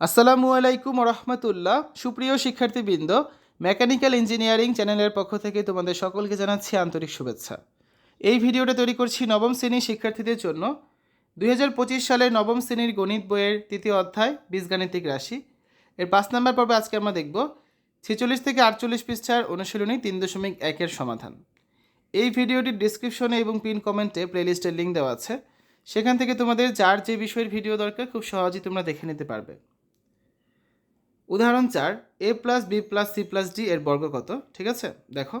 আসসালামু আলাইকুম রহমতুল্লাহ সুপ্রিয় শিক্ষার্থীবৃন্দ, মেকানিক্যাল ইঞ্জিনিয়ারিং চ্যানেলের পক্ষ থেকে তোমাদের সকলকে জানাচ্ছি আন্তরিক শুভেচ্ছা। এই ভিডিওটা তৈরি করছি নবম শ্রেণির শিক্ষার্থীদের জন্য। দুই সালের নবম শ্রেণির গণিত বইয়ের তৃতীয় অধ্যায়, বীজগাণিতিক রাশি। এর পাঁচ নম্বর পর্বে আজকে আমরা দেখব ছেচল্লিশ থেকে আটচল্লিশ পৃষ্ঠার অনুশীলনী তিন দশমিক একের সমাধান। এই ভিডিওটির ডিসক্রিপশনে এবং পিন কমেন্টে প্লেলিস্টের লিঙ্ক দেওয়া আছে। সেখান থেকে তোমাদের যার যে বিষয়ের ভিডিও দরকার, খুব সহজেই তোমরা দেখে নিতে পারবে। উদাহরণ চার A plus B plus C plus D এর বর্গ কত? ঠিক আছে? দেখো।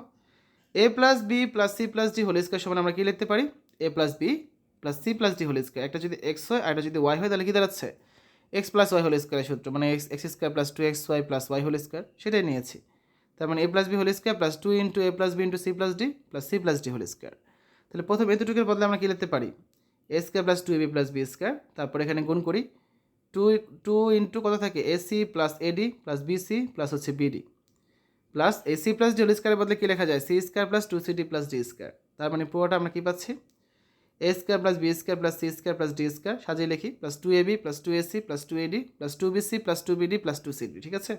A plus B plus C plus D whole square সমান আমরা কী লিখতে পারি? A plus B plus C plus D whole square একটা যদি এক্স হয় আর একটা যদি ওয়াই হয় তাহলে কী দাঁড়াচ্ছে? এক্স প্লাস ওয়াই হোল স্কোয়ারের সূত্র মানে X X square plus two X Y plus Y whole square সেটাই নিয়েছি। তার মানে A plus B whole square plus two into A plus B into C plus D plus C plus D whole square তাহলে প্রথম এতটুকুর বদলে আমরা কী লিখতে পারি? A square plus two A B plus B square তারপর এখানে গুণ করি টু টু ইন্টু কত থাকে? AC plus AD plus BC plus হচ্ছে BD plus AC plus D স্কোয়ারের বদলে কী লেখা যায়? C square plus two CD plus D square তার মানে পুরোটা আমরা কী পাচ্ছি? A square plus B square plus C square plus D square সাজিয়ে লিখি। Plus two AB plus two AC plus two AD plus two BC plus two BD plus two CD ঠিক আছে?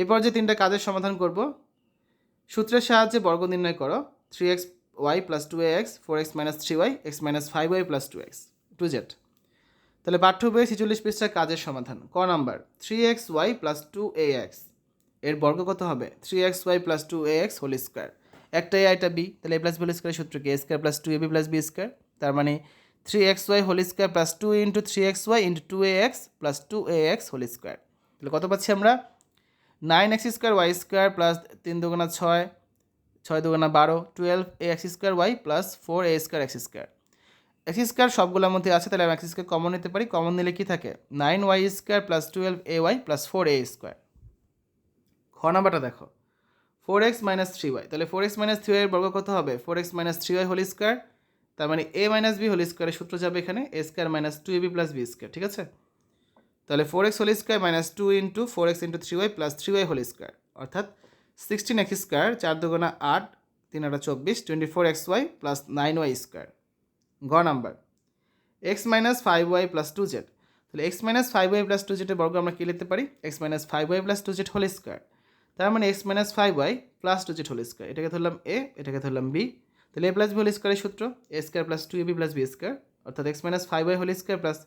এরপর যে তিনটা কাজের সমাধান করব, সূত্রের সাহায্যে বর্গ নির্ণয় করো। Three X Y plus two A X four X minus three Y X minus five Y plus two X two Z তাহলে পাঠ্য বইয়ের ছেচল্লিশ পৃষ্ঠার কাজের সমাধান। ক number three X Y plus two A এক্সের বর্গ কত হবে? Three X Y plus two A X whole square একটা এ বি তাহলে এ প্লাস বি হোল স্কোয়ারের সূত্র কি? A square plus two A B plus B square তার মানে three X Y whole square plus two into three X Y into two A X plus two A X whole square তাহলে কত পাচ্ছি আমরা? Nine X square Y square plus তিন দুগুণা ছয় ছয় দুগুণা বারো twelve A X square Y plus four A square X square X square সবগুলোর মধ্যে আছে, তাহলে আমি এক্স স্কোয়ার কমন নিতে পারি। কমন নিলে কি থাকে? Nine Y square plus twelve A Y plus four A square খ নাম্বারটা দেখো। Four X minus three Y তাহলে ফোর এক্স মাইনাস থ্রি ওয়াইয়ের বর্গ কত হবে? Four X minus three Y whole square তার মানে এ মাইনাস বি হোল স্কোয়ারের সূত্র যাবে এখানে। A square minus two A B plus B square ঠিক আছে? তাহলে four X whole square minus two into four X into three Y plus three Y whole square অর্থাৎ সিক্সটিন এক্স স্কোয়ার চার দুগুণা আট, তিন আটা চব্বিশ twenty four X Y plus nine Y square গ number. X minus five Y plus two Z তাহলে X minus five Y plus two জেডের বর্গ আমরা কী লিখতে পারি? X minus five Y plus two Z whole square তার মানে X minus five Y plus two Z whole square এটাকে ধরলাম এ এটাকে ধরলাম বি তাহলে এ প্লাস বি হোল স্কোয়ারের সূত্র। A square plus two A B plus B square অর্থাৎ X minus five Y whole square plus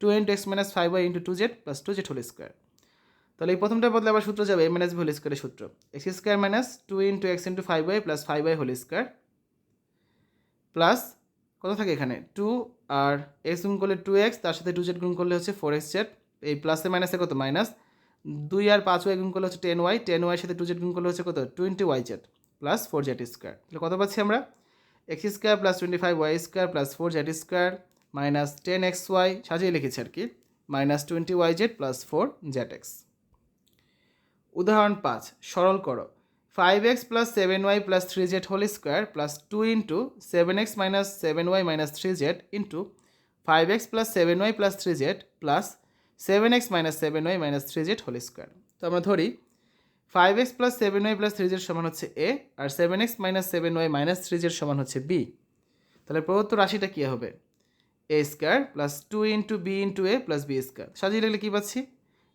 two into X minus five Y into two Z plus two Z whole square তাহলে এই প্রথমটার বদলে আবার সূত্র যাবে এ মাইনাস বি হোল স্কোয়ারের সূত্র। X square minus two into x into five y plus five y whole square plus কত থাকে এখানে? টু আর এক্স গুণ করলে টু এক্স তার সাথে টু জেড গুণ করলে হচ্ছে ফোর এক্স জেড এই প্লাসে মাইনাসে কত? মাইনাস দুই আর পাঁচ ওয়াই গুণ করলে হচ্ছে টেন ওয়াই টেন ওয়াই সাথে টু জেড গুণ করলে হচ্ছে কত? Twenty y z plus four z square তাহলে কত পাচ্ছি আমরা? X square plus twenty five y square plus four z square minus ten x y সাজিয়ে লিখেছি আর কি minus twenty y z plus four z x উদাহরণ পাঁচ, সরল করো। Five x plus seven y plus three z whole square plus two into seven x minus seven y minus three z into five x plus seven y plus three z plus seven x minus seven y minus three z whole square তো আমরা ধরি five x plus seven y plus three z সমান হচ্ছে a R seven x minus seven y minus three z সমান হচ্ছে b তাহলে প্রদত্ত রাশিটা কী হবে? A square plus two into b into a plus b square সাজিয়ে লাগলে কী পাচ্ছি?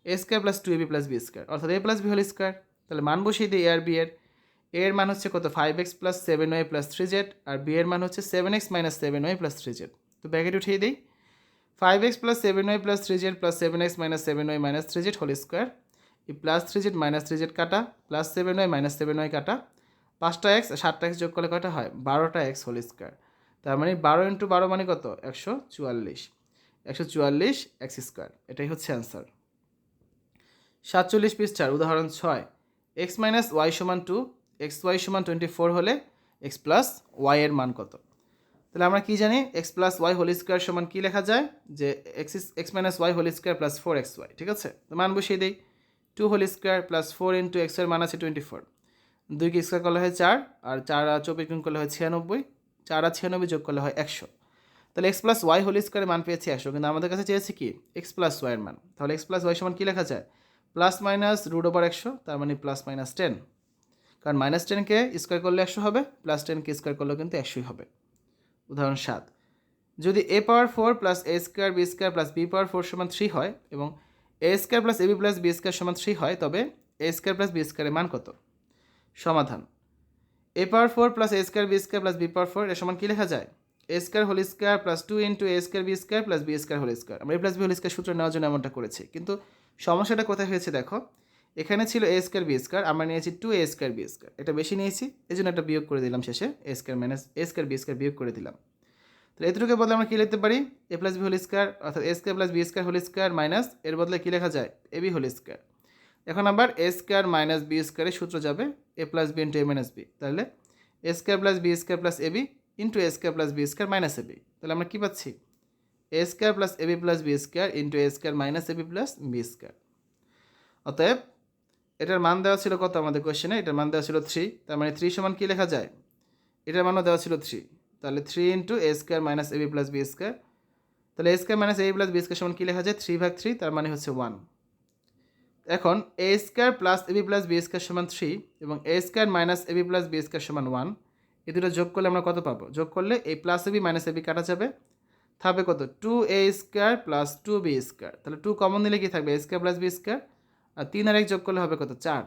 A square plus two a b plus b square অর্থাৎ a plus b whole square তাহলে মান বসিয়ে দিই এ আর বি এর। এ এর মান হচ্ছে কত? Five x plus seven y plus three z আর বি এর মান হচ্ছে seven x minus seven y plus three z তো ব্যাকেট উঠিয়ে দিই। Five x plus seven y plus three z plus seven x minus seven y minus three z whole square এই plus three z minus three z কাটা plus seven y minus seven y কাটা। পাঁচটা x সাতটা x যোগ করলে কটা হয়? বারোটা এক্স হোল স্কোয়ার তার মানে বারো ইন্টু বারো মানে কত? একশো চুয়াল্লিশ। একশো চুয়াল্লিশ এক্স স্কোয়ার এটাই হচ্ছে অ্যান্সার সাতচল্লিশ পৃষ্ঠার উদাহরণ ছয়। এক্স মাইনাস ওয়াই সমান টু এক্স ওয়াই সমান টোয়েন্টি ফোর হলে এক্স প্লাস ওয়াই এর মান কত? তাহলে আমরা কি জানি? X plus y whole square সমান কী লেখা যায়? যে x x minus y whole square plus four x y ঠিক আছে? তো মান বসিয়ে দিই। Two whole square plus four into এক্সের মান আছে টোয়েন্টি ফোর দুইকে স্কোয়ার করলে হয় চার, আর চার আর চব্বিশ গুণ করলে হয় ছিয়ানব্বই। চার আর ছিয়ানব্বই যোগ করলে হয় একশো। তাহলে এক্স প্লাস ওয়াই হোল স্কোয়ারের মান পেয়েছি একশো, কিন্তু আমাদের কাছে চেয়েছি কি? এক্স প্লাস ওয়াইয়ের মান। তাহলে এক্স প্লাস ওয়াই সমান কী লেখা যায়? প্লাস মাইনাস রুট ওভার একশো, তার মানে প্লাস মাইনাস টেন কারণ মাইনাস টেনকে স্কোয়ার করলে একশো হবে প্লাস টেনকে স্কোয়ার করলেও কিন্তু একশোই হবে। উদাহরণ সাত। যদি a power four plus a square b square plus b power four সমান থ্রি হয় এবং a square plus a b plus b square সমান থ্রি হয়, তবে এ স্কোয়ার প্লাস বি স্কোয়ারের মান কত? সমাধান। A power four plus a square b square plus b power four এর সমান কী লেখা যায়? A square whole square plus two into a square b square plus b square whole square আমরা a plus b whole square সূত্র নেওয়ার জন্য এমনটা করেছি। কিন্তু সমস্যাটা কোথায় হয়েছে দেখো? এখানে ছিল এ স্কোয়ার বি স্কোয়ার আমরা নিয়েছি two a square b square এটা বেশি নিয়েছি এই জন্য একটা বিয়োগ করে দিলাম শেষে a square minus a square b square বিয়োগ করে দিলাম। তো এতটুকু বদলে আমরা কী লিখতে পারি? A plus b whole square অর্থাৎ a square plus b square whole square minus এর বদলে কী লেখা যায়? এ বি হোল স্কোয়ার এখন আবার এ স্কোয়ার মাইনাস বি স্কোয়ারের সূত্র যাবে a plus b into a minus b তাহলে a square plus b square plus a b into a square plus b square minus a b তাহলে আমরা কী পাচ্ছি? A square plus a b plus b square into a square minus a b plus b square অতএব, এটার মান দেওয়া ছিল কত আমাদের কোয়েশ্চেনে এটার মান দেওয়া ছিল থ্রি তার মানে থ্রি সমান কী লেখা যায়? এটার মানও দেওয়া ছিল থ্রি তাহলে three into a square minus a b plus b square তাহলে a square minus a plus b square সমান কী লেখা যায়? থ্রি ভাগ থ্রি তার মানে হচ্ছে ওয়ান এখন a square plus a b plus b square সমান থ্রি এবং a square minus a b plus b square সমান ওয়ান এই দুটো যোগ করলে আমরা কত পাবো? যোগ করলে এই plus a b minus a b কাটা যাবে। থাকবে কত? Two a square plus two b square তাহলে টু কমন নিলে কি থাকবে? A square plus b square আর তিন আর এক যোগ করলে হবে কত? চার।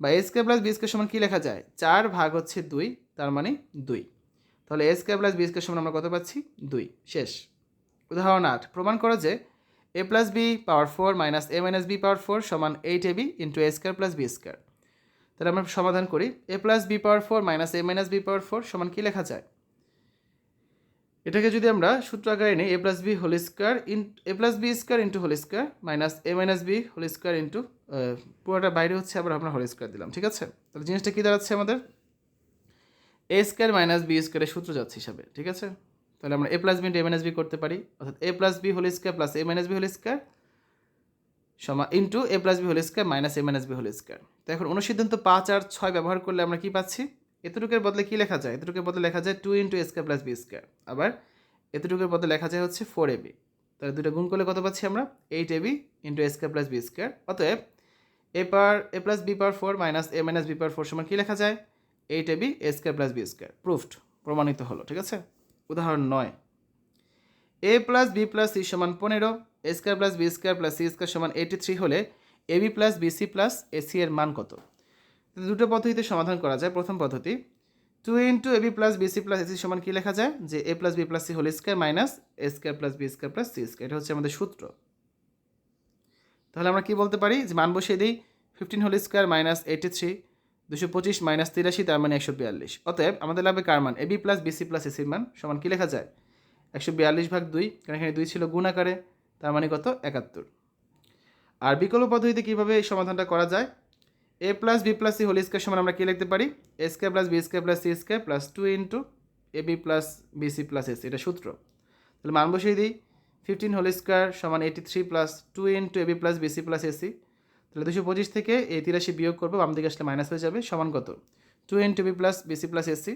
বা a square plus b square সমান কী লেখা যায়? চার ভাগ হচ্ছে দুই, তার মানে দুই। তাহলে a square plus b square সমান আমরা কত পাচ্ছি? দুই। শেষ। উদাহরণ আট। প্রমাণ করো যে a plus b power four minus a minus b power four সমান eight a b into a square plus b square তাহলে আমরা সমাধান করি। A plus b power four minus a minus b power four সমান কী লেখা যায়? এটাকে যদি আমরা সূত্র আকারে নিই a plus b whole square in a plus b square into whole square minus a minus b whole square into পুরোটা বাইরে হচ্ছে, আবার আমরা হোল স্কোয়ার দিলাম, ঠিক আছে? তাহলে জিনিসটা কী দাঁড়াচ্ছে আমাদের? এ স্কোয়ার মাইনাস বি স্কোয়ারের সূত্র যাচ্ছে হিসাবে, ঠিক আছে? তাহলে আমরা a plus b into a minus b করতে পারি, অর্থাৎ a plus b whole square plus a minus b whole square সমা into a plus b whole square minus a minus b whole square তো এখন অনুসিদ্ধান্ত পাঁচ আর ছয় ব্যবহার করলে আমরা কি পাচ্ছি? এতটুকুর বদলে কী লেখা যায়? এতটুকুর বদলে লেখা যায় two into a square plus b square আবার এতটুকুর বদলে লেখা যায় হচ্ছে ফোর এবি তাহলে দুটো গুণ করলে কত পাচ্ছি আমরা? Eight a b into a square plus b square অতএব a power a plus b power four minus a minus b power four সমান কী লেখা যায়? Eight a b a square plus b square proofed প্রমাণিত হলো, ঠিক আছে? উদাহরণ নয়। A plus b plus c সমান পনেরো a square plus b square plus c square সমান এইটি থ্রি হলে a b plus b c plus a c এর মান কত? দুটো পদ্ধতিতে সমাধান করা যায়। প্রথম পদ্ধতি two into a b plus b c plus a c সমান কী লেখা যায়? যে a plus b plus c whole square minus a square plus b square plus c square এটা হচ্ছে আমাদের সূত্র। তাহলে আমরা কি বলতে পারি? যে মান বসিয়ে দিই fifteen whole square minus eighty three দুশো পঁচিশ মাইনাস তিরাশি, তার মানে একশো বিয়াল্লিশ। অতএব আমাদের লাগবে কার মান? A b plus b c plus এসির মান সমান কী লেখা যায়? একশো বিয়াল্লিশ ভাগ দুই, কারণ এখানে দুই ছিল গুণ আকারে, তার মানে কত? একাত্তর। আর বিকল্প পদ্ধতিতে কীভাবে এই সমাধানটা করা যায়? A plus b plus c whole square সমান আমরা কী লিখতে পারি? A square plus b square plus c square plus two into a b plus b c plus s এটা সূত্র। তাহলে মান বসিয়ে দিই। ফিফটিন হোল স্কোয়ার সমান eighty three plus two into a b plus b c plus a c তাহলে দুশো পঁচিশ থেকে এই তিরাশি বিয়োগ করব, বাম দিকে আসলে মাইনাস হয়ে যাবে। সমান কত? Two into b plus b c plus a c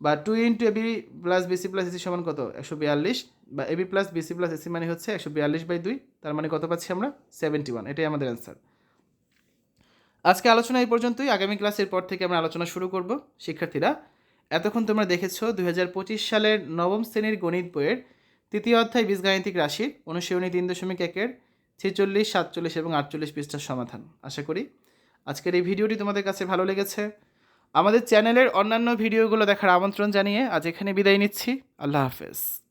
বা two into a b plus b c plus a c সমান কত? একশো বিয়াল্লিশ। বা a b plus b c plus a c মানে হচ্ছে একশো বিয়াল্লিশ বাই দুই। তার মানে কত পাচ্ছি আমরা? সেভেন্টি ওয়ান এটাই আমাদের অ্যান্সার আজকে আলোচনা এই পর্যন্তই। আগামী ক্লাসের পর থেকে আমরা আলোচনা শুরু করব। শিক্ষার্থীরা, এতক্ষণ তোমরা দেখেছ দু হাজার পঁচিশ সালের নবম শ্রেণির গণিত বইয়ের তৃতীয় অধ্যায় বীজগাণিতিক রাশির অনুশীলনী তিন দশমিক একের ছেচল্লিশ, সাতচল্লিশ এবং আটচল্লিশ পৃষ্ঠার সমাধান। আশা করি আজকের এই ভিডিওটি তোমাদের কাছে ভালো লেগেছে। আমাদের চ্যানেলের অন্যান্য ভিডিওগুলো দেখার আমন্ত্রণ জানিয়ে আজ এখানে বিদায় নিচ্ছি। আল্লাহ হাফেজ।